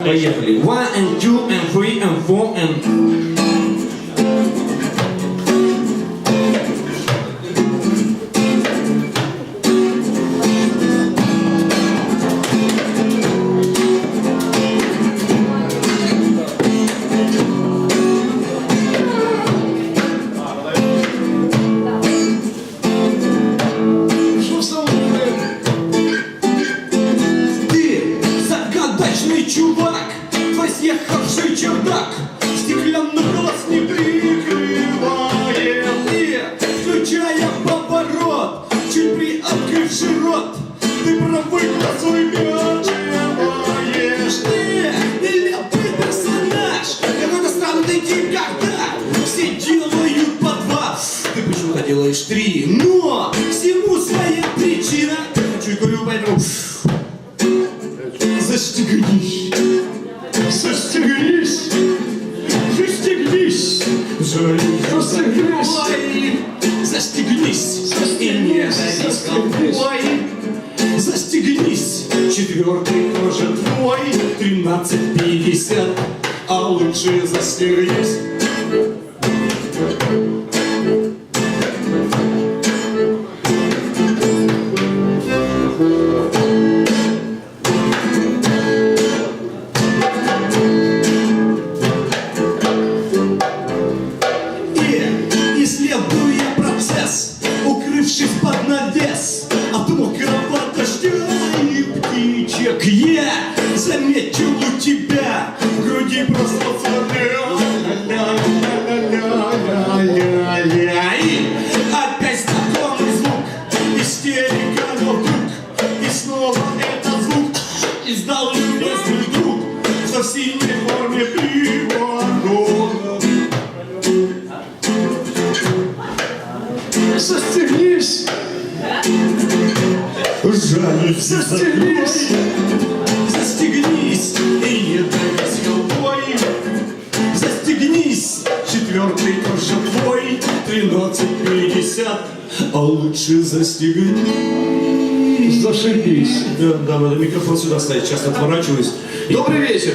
Поехали. One and two and three and four and... Що саме? Ты загадочный чувак, твой Съехавший чердак, стеклянный глаз не прикрывает. И, включая поворот, чуть приоткрывший рот, ты провыкла свой мяч делаешь. Ты нелепый персонаж, какой-то странный тип, когда все делают по два. Ты почему-то делаешь три, но всему своя причина. Хочу и говорю, поэтому... Застегнись, Застегнись! застегнись, Застегнись! Застегнись, и не Застегнись. Застегнись, четвертый тоже твой, тринадцать пятьдесят, а лучше застегнись. Навес От мокрого дождя и птичек. Я заметил у тебя в груди просто приворот Застегнись! Жаль, Застегнись! Застегнись и не давись головой Застегнись, четвертый тоже твой Тринадцать пятьдесят, а лучше застегнись Зашибись! Да, да, надо микрофон сюда ставить, часто отворачиваюсь Добрый вечер!